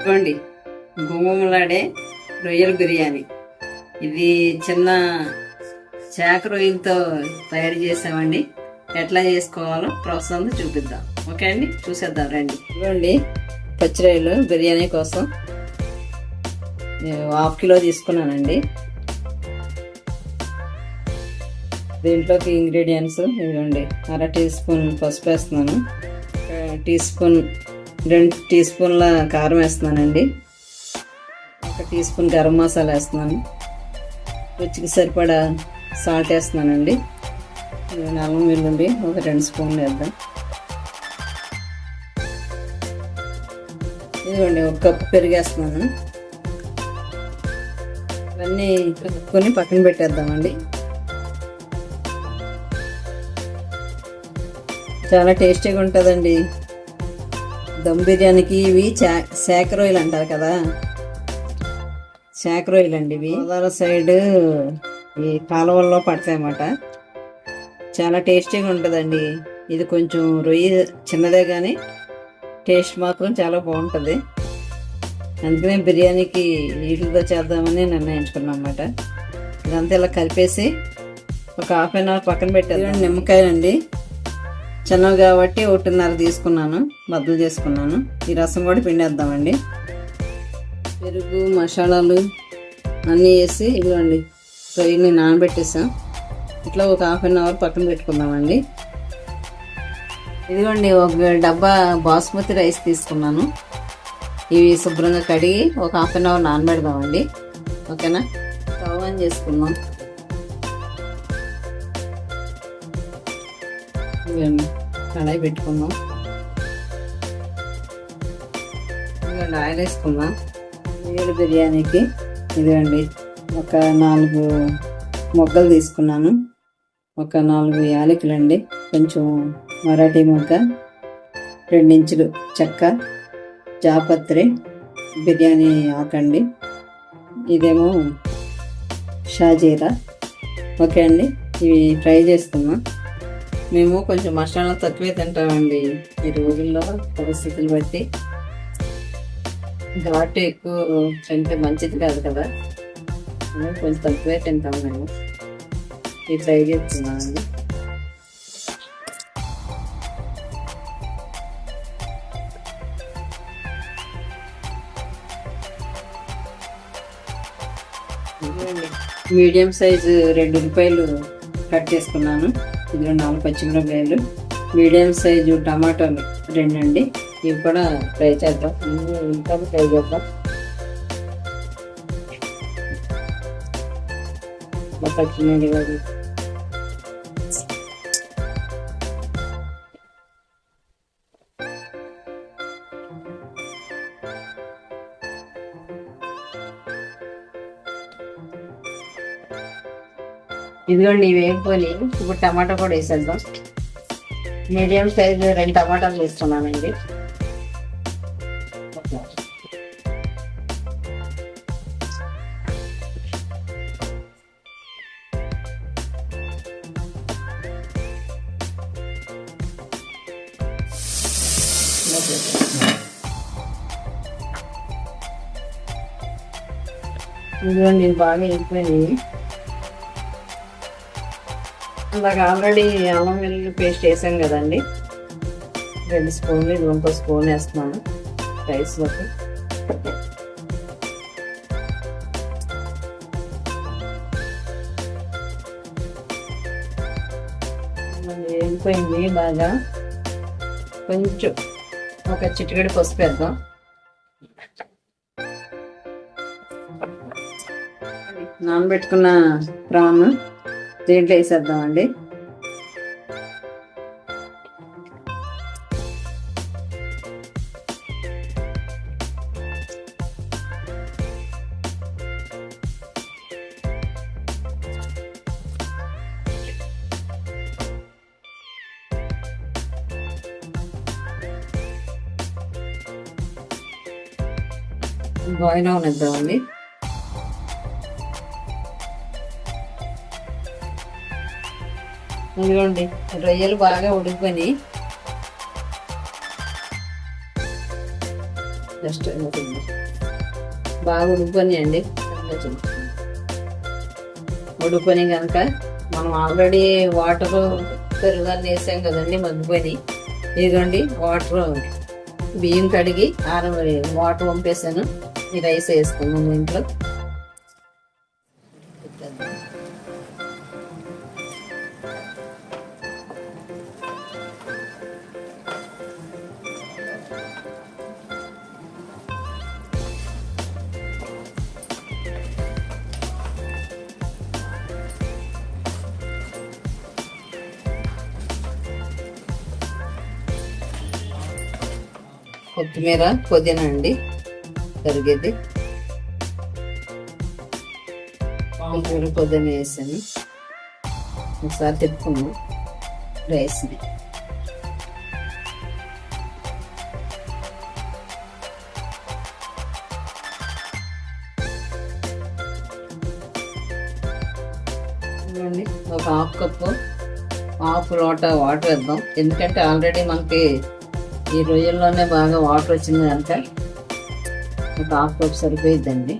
ఇదిగోండి గుమ్మలాడే రొయ్యల బిర్యానీ. ఇది చిన్న చేక రొయ్యలతో తయారు చేసామండి. ఎట్లా చేసుకోవాలో ప్రాసెస్ చూపిద్దాం. ఓకే అండి చూసేద్దాం రండి. చూడండి పచ్చి రొయ్యలు బిర్యానీ కోసం నేను హాఫ్ కిలో తీసుకున్నానండి. దీంట్లోకి ఇంగ్రీడియంట్స్ ఇవ్వండి అర టీ స్పూన్ పసుపు వేస్తున్నాను టీ స్పూన్ రెండు టీ స్పూన్ల కారం వేస్తున్నానండి. ఒక టీ స్పూన్ గరం మసాలా వేస్తున్నాను. రుచికి సరిపడా సాల్ట్ వేస్తున్నానండి. నల్లం వెల్లుండి ఒక రెండు స్పూన్లు వేద్దాం. ఇదిగోండి ఒక కప్పు పెరిగేస్తున్నాను. ఇవన్నీ కలుపుకొని పక్కన పెట్టేద్దామండి. చాలా టేస్టీగా ఉంటుందండి. దమ్ బిర్యానీకి ఇవి రొయ్యలు అంటారు కదా. శాఖ రొయ్యలు అండి ఇవి. గోదావరి సైడ్ ఈ కాలువల్లో పడతాయన్నమాట. చాలా టేస్టీగా ఉంటుందండి. ఇది కొంచెం రొయ్య చిన్నదే కానీ టేస్ట్ మాత్రం చాలా బాగుంటుంది. అందుకనే బిర్యానీకి వీటితో చేద్దామని నిర్ణయించుకున్నాం అన్నమాట. ఇదంతా ఇలా కలిపేసి ఒక హాఫ్ అన్ అవర్ పక్కన పెట్టారు నిమ్మకాయలండి. చిన్నవి కాబట్టి ఒకటిన్నర తీసుకున్నాను. బద్దలు చేసుకున్నాను. ఈ రసం కూడా పిండేద్దామండి. పెరుగు మసాలాలు అన్నీ వేసి ఇదిగోండి రొయ్యని నానబెట్టేసాం. ఇట్లా ఒక హాఫ్ అన్ అవర్ పక్కన పెట్టుకుందామండి. ఇదిగోండి ఒక డబ్బా బాస్మతి రైస్ తీసుకున్నాను. ఇవి శుభ్రంగా కడిగి ఒక హాఫ్ అన్ అవర్ నానబెడదామండి. ఓకేనా? స్టవ్ ఆన్ చేసుకుందాం. ఇదిగోండి కడాయి పెట్టుకుందాం. ఇదిగోండి ఆయిల్ వేసుకుందాం వేడి బిర్యానీకి ఇదిగోండి ఒక నాలుగు మొగ్గలు తీసుకున్నాను. ఒక నాలుగు యాలకులు అండి కొంచెం మరాఠీ మొగ్గ రెండించులు చెక్క జాపత్రి బిర్యానీ ఆకండి. ఇదేమో షాజీరా. ఓకే అండి ఇవి ఫ్రై చేసుకుందాం. మేము కొంచెం మసాలా తక్కువే తింటామండి ఈ రోజుల్లో పరిస్థితులు బట్టి. ఘాటు ఎక్కువ తింటే మంచిది కాదు కదా. కొంచెం తక్కువే తింటాం మేము. ఈ ఫ్రై చేస్తున్నామండి మీడియం సైజు రెండు రూపాయలు కట్ చేసుకున్నాను. ఇందులో నాలుగు పచ్చిమిరపకాయలు. మీడియం సైజు టమాటాలు రెండు అండి ఇవి కూడా ఫ్రై చేద్దాం. ఇంకా ఫ్రై చేద్దాం. మా పచ్చిమిరపకాయలు ఇదిగోండి ఇవి వేపుకొని ఇప్పుడు టమాటా కూడా వేసేద్దాం. మీడియం సైజ్ రెండు టమాటాలు వేస్తున్నానండి ఇదిగోండి ఇది బాగా వేగిపోయినాయి ఇందాక ఆల్రెడీ అల్లం వెల్లుల్లి పేస్ట్ వేసాం కదండి. రెండు స్పూన్లు ఇది ఇంకో స్పూన్ వేస్తున్నాను రైస్లోకి. వేగిపోయింది బాగా. కొంచెం ఒక చిటికెడు పసుపు వేద్దాం. నానబెట్టుకున్న ప్రాన్ దీంట్లో వేసేద్దామండి. బాయిల్ అవనిద్దామండి. ఇదిగోండి రొయ్యలు బాగా ఉడికిపోయి జస్ట్ బాగా ఉడికిపోయాయండి అండి ఉడిపోయి కనుక మనం ఆల్రెడీ వాటర్ పెరుగుదాన్ని వేసాం కదండి మగ్గిపోయి ఇదిగోండి వాటర్ బియ్యం కడిగి ఆరం వాటర్ పంపేసాను ఈ రైస్ వేసుకున్నాను దీంట్లో కొత్తిమీర పుదీనా అండి. తరిగేది కొత్తిమీర పుదీనా వేసాను. ఒకసారి తిప్పుకుందాం. రైస్ని ఒక హాఫ్ కప్పు హాఫ్ లోట వాటర్ వేద్దాం. ఎందుకంటే ఆల్రెడీ మనకి ఈ రొయ్యల్లోనే బాగా వాటర్ వచ్చింది కనుక ఒక హాఫ్ కప్ సరిపోయిద్దండి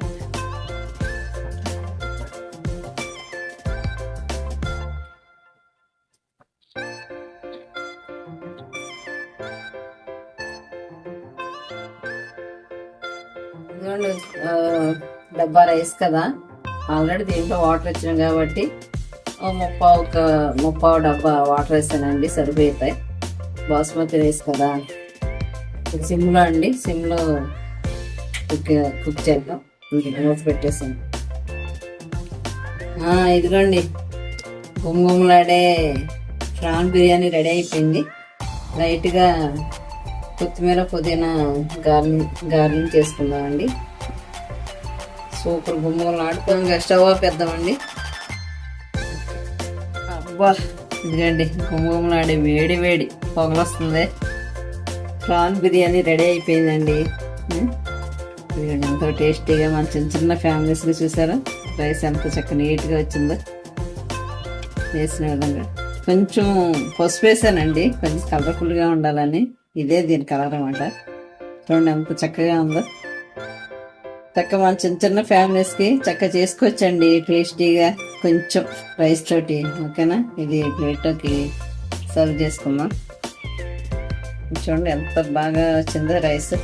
డబ్బా రైస్ కదా. ఆల్రెడీ దీంట్లో వాటర్ వచ్చినాం కాబట్టి ముప్పా ముప్పావు ఒక ముప్పావు డబ్బా వాటర్ వేసానండి సరిపోతాయి బాస్మతి రైస్ కదా. సిమ్లో అండి సిమ్లో కుక్ కుక్ చేద్దాం. మూత పెట్టేసాను ఇదిగోండి. గుమ్గుమ్మలాడే ప్రాన్ బిర్యానీ రెడీ అయిపోయింది. లైట్గా కొత్తిమీర పుదీనా గార్లింగ్ గార్లింగ్ చేసుకుందామండి. సూపర్ గుమ్మలు ఆడుకోగా స్టవ్ ఆపేద్దామండి. అబ్బా ఇదిగండి గుమ్మగుమ్మలాడే వేడి వేడి పొగలొస్తుంది. ప్రాన్ బిర్యానీ రెడీ అయిపోయిందండి. ఎంతో టేస్టీగా మన చిన్న చిన్న ఫ్యామిలీస్కి చూసారా? రైస్ ఎంత చక్క నీట్గా వచ్చిందో. వేసిన విధంగా. కొంచెం పసుపు వేసానండి. కొంచెం కలర్ఫుల్గా ఉండాలని. ఇదే దీని కలర్ అనమాట చూడండి ఎంత చక్కగా ఉందో. చక్క మన చిన్న చిన్న ఫ్యామిలీస్కి చక్క చేసుకోవచ్చండి. టేస్టీగా కొంచెం రైస్ తోటి. ఓకేనా? ఇది ప్లేట్లోకి సర్వ్ చేసుకుందాం. చూడండి ఎంత బాగా వచ్చిందో రైస్.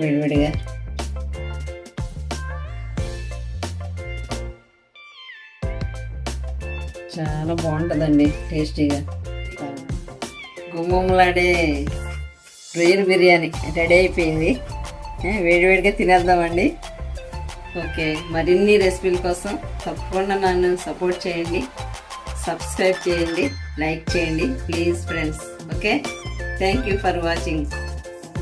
విడివిడిగా. చాలా బాగుంటుందండి టేస్టీగా. గుమ్మలాడే రొయ్యల బిర్యానీ రెడీ అయిపోయింది. వేడివేడిగా తినేద్దామండి. ఓకే మరిన్ని రెసిపీల కోసం తప్పకుండా నన్ను సపోర్ట్ చేయండి. సబ్స్క్రైబ్ చేయండి లైక్ చేయండి please friends. Okay thank you for watching.